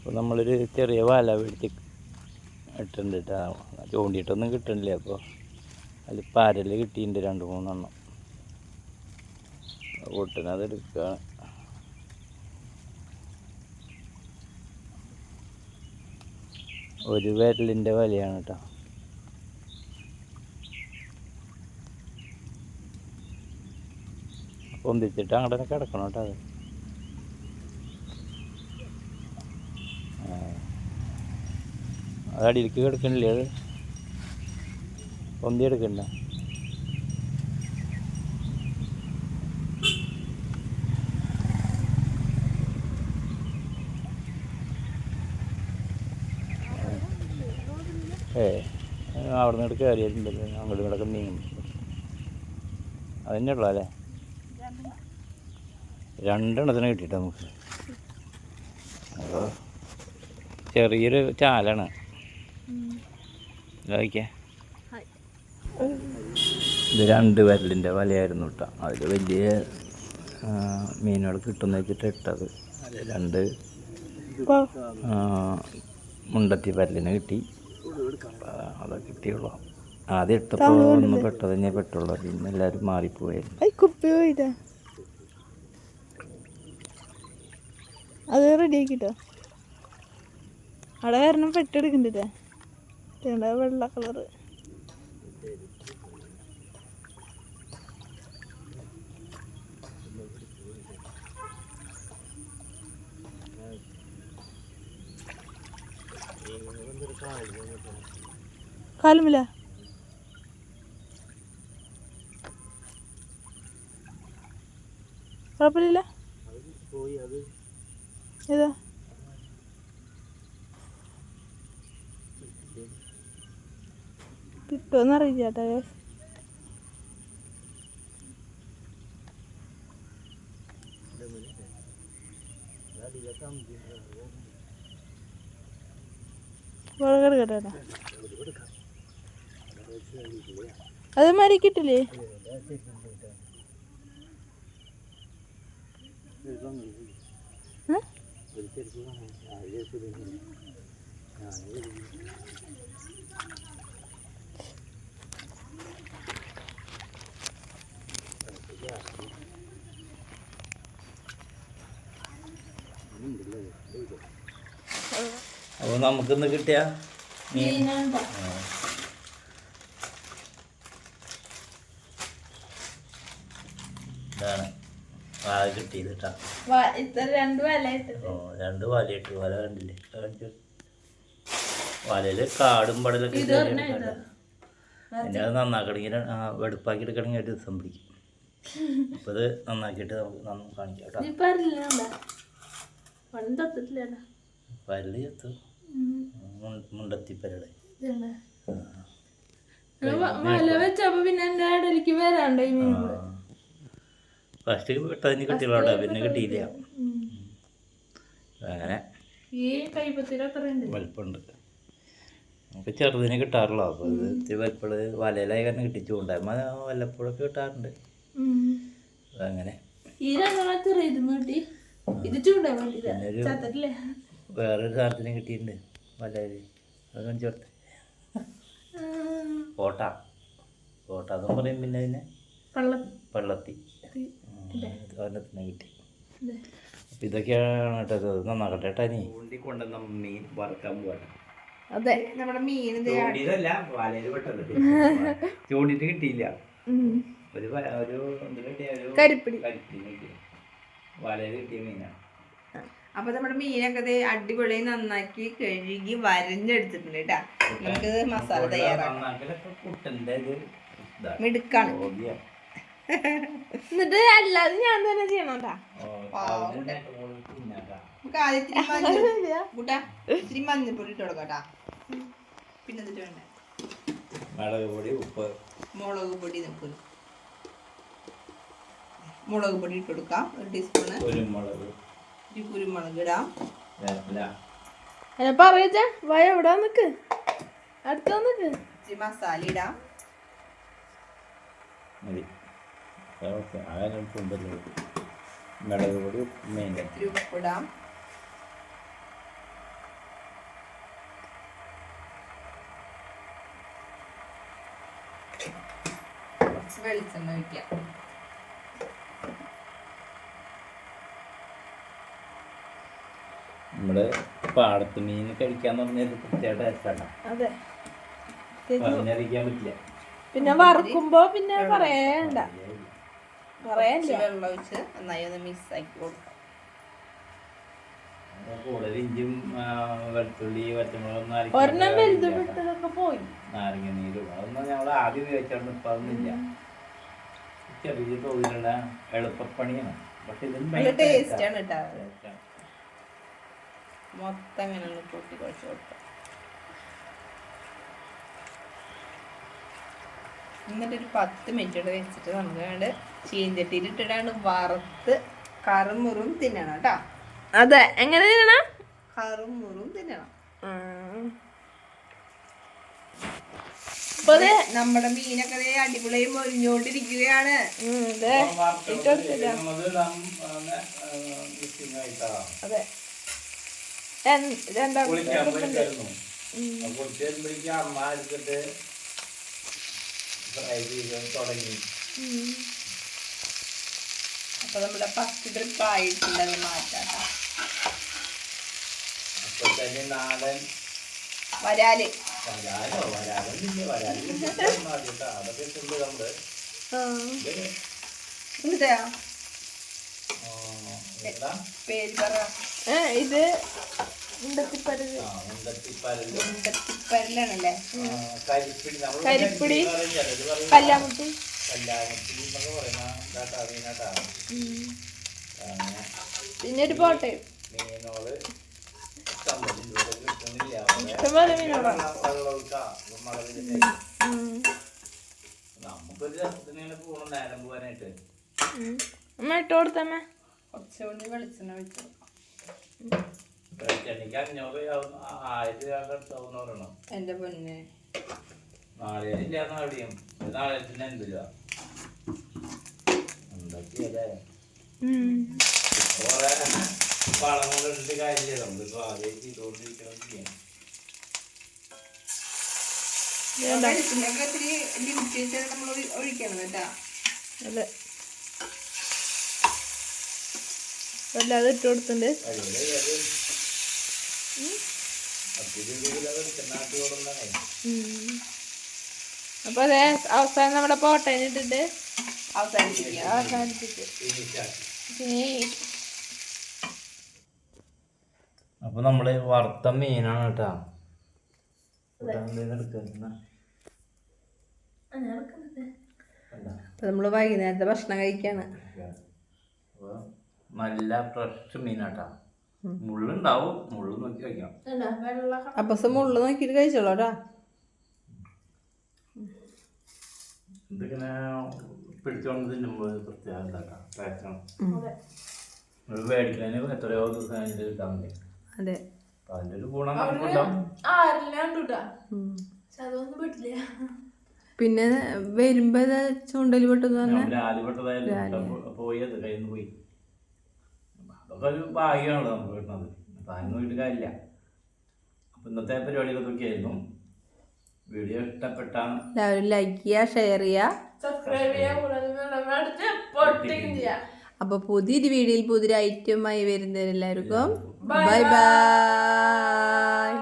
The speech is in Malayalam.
അപ്പോൾ നമ്മളൊരു ചെറിയ വല പിടിച്ച് ഇട്ടിട്ടുണ്ട്. കേട്ടോ ചൂണ്ടിയിട്ടൊന്നും കിട്ടണില്ല അപ്പോൾ അതിൽ പരൽ കിട്ടിയിട്ടുണ്ട് രണ്ട് മൂന്നെണ്ണം. പൊട്ടനത് എടുക്കുകയാണ്. ഒരു വിരലിന്റെ വലയാണ് കേട്ടോ. പൊന്തിച്ചിട്ട് അങ്ങോട്ട് കിടക്കണം കേട്ടോ അത്. അത് അടിയിലേക്ക് കിടക്കണില്ലേ അത്? പൊന്തി എടുക്കണ്ട. ഏ അവിടെ നിന്ന് കാര്യമായിട്ടുണ്ടല്ലോ അങ്ങോട്ട് കിടക്കുന്ന നീങ്ങും. അതന്നെ ഉള്ളു അല്ലേ? രണ്ടെണ്ണത്തിന് കിട്ടിയിട്ട് നമുക്ക്. ചെറിയൊരു ചാലാണ്. ഇത് രണ്ട് വരലിന്റെ വലയായിരുന്നു കേട്ടോ. അതിൽ വലിയ മീനുകൾ കിട്ടുന്ന വെച്ചിട്ട് ഇട്ടത്. രണ്ട് മുണ്ടത്തി പരലിന് കിട്ടി. അത് കിട്ടിയുള്ളൂ. ആദ്യം ഇട്ടപ്പോൾ ഒന്ന് പെട്ടത് തന്നെ പെട്ടുള്ളൂ. പിന്നെ എല്ലാവരും മാറിപ്പോയായിരുന്നു. അത് റെഡി ആക്കിട്ടോ? അവിടെ കാരണം പെട്ടെടുക്കണ്ടേ വെള്ള കളറ് കാലുമില്ല? കുഴപ്പമില്ല? ഏതാ? കിട്ടുമെന്ന് അറിയില്ല കേട്ടോ guys. മുളക് എടുക്കട്ടെ കേട്ടോ. അത് മാതിരി കിട്ടില്ലേ ഏ? അപ്പോൾ നമുക്കിന്ന് കിട്ടിയ? മീൻ. ഇതാണ്. ആ കിട്ടിയത് കേട്ടോ ഇത്ര രണ്ട് വലയിട്ട്. വല കണ്ടില്ലേ? കാണിച്ചു? വലയിൽ കാടും പടലൊക്കെ അത് നന്നാക്കണമെങ്കിൽ ആ വെടുപ്പാക്കി എടുക്കണമെങ്കിൽ ഒരു ദിവസം പിടിക്കും. അപ്പോൾ ഇത് നന്നാക്കിയിട്ട് നമുക്ക് നന്ന കാണിക്കാം കേട്ടോ പരൽ ചെത്തു. മുണ്ടത്തിപ്പരടെ വല വെച്ചപ്പോ പിന്നെ എന്റെ ഇടയിലേക്ക് വരാണ്ട് ഈ മീൻ. ഫസ്റ്റ് പെട്ടതിന് കിട്ടിയുള്ളൂ പിന്നെ കിട്ടിയില്ല. അങ്ങനെ. ഈ കൈപ്പത്തിൽ അത്ര ഉണ്ട്. വലിപ്പമുണ്ട്. നമുക്ക് ചെറുതിന് കിട്ടാറുള്ളൂ അപ്പോൾ ഇത് ഇത്തിരി വലയിലായി കാരണം കിട്ടിച്ചു. കൊണ്ടാകുമ്പോൾ വല്ലപ്പോഴൊക്കെ കിട്ടാറുണ്ട്. അങ്ങനെ. ഈ രണ്ടെണ്ണം നീട്ടി ഇത് ചൂണ്ടാ ചത്തട്ടില്ലേ? വേറൊരു സാധനത്തിനും കിട്ടിയിട്ടുണ്ട്. വലയിൽ അത് കാണിച്ചു കൊടുത്ത്. കോട്ട. കോട്ട. എന്നും പറയും പിന്നെ അതിനെ. പള്ളത്തി. സാധനത്തിന് കിട്ടി. അപ്പം ഇതൊക്കെയാണ് കേട്ടോ നന്നാക്കട്ടെ കേട്ടാ നീ ചൂണ്ടി കൊണ്ടുവന്ന മീൻ വറക്കാൻ പോകാൻ അതെ. നമ്മുടെ മീൻ ചൂണ്ടിയതല്ല വലയിൽ പെട്ടത്. ചൂണ്ടിട്ട് കിട്ടിയില്ല. ഒരു ഒരു എന്ത് കിട്ടിയ? ഒരു കരിപ്പിടി. കരിപ്പീൻ കിട്ടിയ വലയിൽ കിട്ടിയ മീനാണ്. അപ്പൊ നമ്മുടെ മീനൊക്കെ ദേ അടിപൊളി നന്നാക്കി കഴുകി വരഞ്ഞെടുത്തിട്ടുണ്ട് കേട്ടാ. നമുക്ക് മസാല തയ്യാറാക്കാം. മിടുക്കാണ്. എന്നിട്ട് അല്ലാതെ ഞാൻ തന്നെ തിന്നാക്കാം നമുക്ക് ആദ്യം കൂട്ടാ ഇത്തിരി മഞ്ഞൾപ്പൊടി ഇട്ട് കൊടുക്കാം പിന്നെ എന്നിട്ട് വേണ്ടേ? മുളക് പൊടി ഉപ്പ്. മുളക് പൊടി നമുക്ക്. മുളക് പൊടി ഇട്ട് കൊടുക്കാം. ഒരു ടീസ്പൂണ്. കുരുമുളക് ഇനി കുരുമുളക് ഇടാം. എന്നെ പറയച്ച വയ എവിടെ നിക്ക്? അടുത്ത നിക്ക്? ഇച്ചിരി മസാല ഇടാം. മതി. ഉണ്ടല്ലോ മുളക് പൊടി മെയിൻ ഇത്തിരി ഉപ്പിടാം വെളിച്ചെണ്ണ ഒഴിക്കാം. നമ്മുടെ പാടത്ത് മീൻ കഴിക്കാന്ന് പറഞ്ഞാൽ പ്രത്യേക ടേസ്റ്റാണ് അതെ. പറഞ്ഞറിയിക്കാൻ പറ്റില്ല. പിന്നെ വറുക്കുമ്പോ പിന്നെ പറയണ്ട. പറയണ്ട. കുറച്ച് വെള്ളം ഒഴിച്ച് നന്നായി ഒന്ന് മിക്സ് ആക്കി കൊടുക്കാം. കൂടുതൽ ഇഞ്ചും ആ, വെളുത്തുള്ളി പച്ചമുളകൊന്നും അരയ്ക്കാൻ ഒരെണ്ണം വലുത് കാര്യമില്ല. വിട്ടതൊക്കെ പോയി. നാരങ്ങ നീരും അതൊന്നും ഞങ്ങൾ ആദ്യം ഉപയോഗിച്ചോണ്ട് ഇപ്പൊ അതൊന്നുമില്ല ചെറിയ തോതിലുള്ള എളുപ്പപ്പണിയാണ്. പക്ഷെ ഇതിന് നല്ല ഭയങ്കര ടേസ്റ്റ് taste ആണ്. കേട്ടോ. Taste ആണ്. മൊത്തം ഇങ്ങനെ ഒന്ന് കൂട്ടി കുഴച്ച് കൊടുക്കാം എന്നിട്ട് ഒരു പത്ത് മിനിറ്റ് ഇവിടെ വെച്ചിട്ട് നമുക്ക് വേണ്ട ചീഞ്ചട്ടിയിൽ വറുത്ത് കറുമുറും തിന്നണം കേട്ടോ. അതെ എങ്ങനെ തിന്നണം? കറുമുറും തിന്നണം. അപ്പൊ നമ്മുടെ മീനൊക്കെ ദേ അടിപൊളിയായി മൊരിഞ്ഞോണ്ടിരിക്കുകയാണ്. അതെ. തുടങ്ങി. അപ്പൊ നമ്മുടെ ഫസ്റ്റ് ട്രിപ്പ് ആയിട്ടുണ്ട് അത് മാറ്റാം. അപ്പൊ തന്നെ നാടൻ വരാൽ. വരാലോ വരാലൊന്നുമില്ല വരാലില്ല അതൊക്കെ ഉണ്ട് നമ്മൾ ഇതാട്ടാ മീനാട്ടാ അങ്ങനെ. പിന്നെ ഒരു പോട്ടെ. ഇഷ്ടംപോലെ മഴവില്ലേ നമുക്കൊരു പോകണം നേരം പോകാനായിട്ട് അമ്മ ഇട്ട് കൊടുത്തമ്മ. കുറച്ചുകൂടി വെളിച്ചെണ്ണ വെച്ചു വെളിച്ചെണ്ണയ്ക്ക് അഞ്ഞൂറ് ആവും, ആ, ആയിരം രൂപ അടുത്താവുന്ന പറയണം എന്റെ പൊന്നെ. നാളെ നാളെ എന്ത് രൂപ? എന്തൊക്കെയല്ലേ? കുറെ കൊണ്ടിട്ട് കാര്യമില്ല. നമ്മളിപ്പോ ആദ്യം ഒഴിക്കണം കേട്ടാ. അതെ. വല്ലാതെ ഇട്ട് കൊടുത്തിട്ടുണ്ട്. അപ്പൊ അതെ അവസാനം നമ്മുടെ പോട്ടേനെ ഇട്ടിട്ട് അവസാനിപ്പിക്കുക അപ്പൊ നമ്മൾ വറുത്ത മീനാണ് കേട്ടാ. നമ്മൾ വൈകുന്നേരത്തെ ഭക്ഷണം കഴിക്കാണ്. നല്ല ഫ്രഷ് മീനാട്ടാ. മുള്ളുണ്ടാവും. മുള്ളു നോക്കി കഴിക്കണം. അപ്പൊ മുള്ളു നോക്കിയിട്ട് കഴിച്ചോളൂ ഇതിങ്ങനെ പിടിച്ചോണ്ട് തിന്നുമ്പോൾ പ്രത്യേകം മേടിക്കുന്നതിന് എത്രയോ ദിവസം അതിന്റെ കിട്ടാൻ മതി അതെ. അതിന്റെ ഒരു ഗുണം പിന്നെ വരുമ്പോ ചൂണ്ടൽ പെട്ടെന്ന് പോയി അത് കയ്യിൽ നിന്ന് പോയി. അതൊക്കെ ഒരു ഭാഗ്യമാണല്ലോ നമുക്ക് കിട്ടുന്നത്. അപ്പം അതിന് കാര്യമില്ല. അപ്പം ഇന്നത്തെ പരിപാടികളൊക്കെ ആയിരുന്നു വീഡിയോ ഇഷ്ടപ്പെട്ടാണ്. എല്ലാവരും ലൈക്ക് ചെയ്യുക ഷെയർ ചെയ്യുക. സബ്സ്ക്രൈബ് ചെയ്യാൻ കൂടാതെ അടിച്ച് പൊട്ടിക്കും ചെയ്യാം. അപ്പൊ പുതിയൊരു വീഡിയോയിൽ പുതിയൊരു ഐറ്റമായി വരുന്നവരെല്ലാവർക്കും ബൈ ബൈ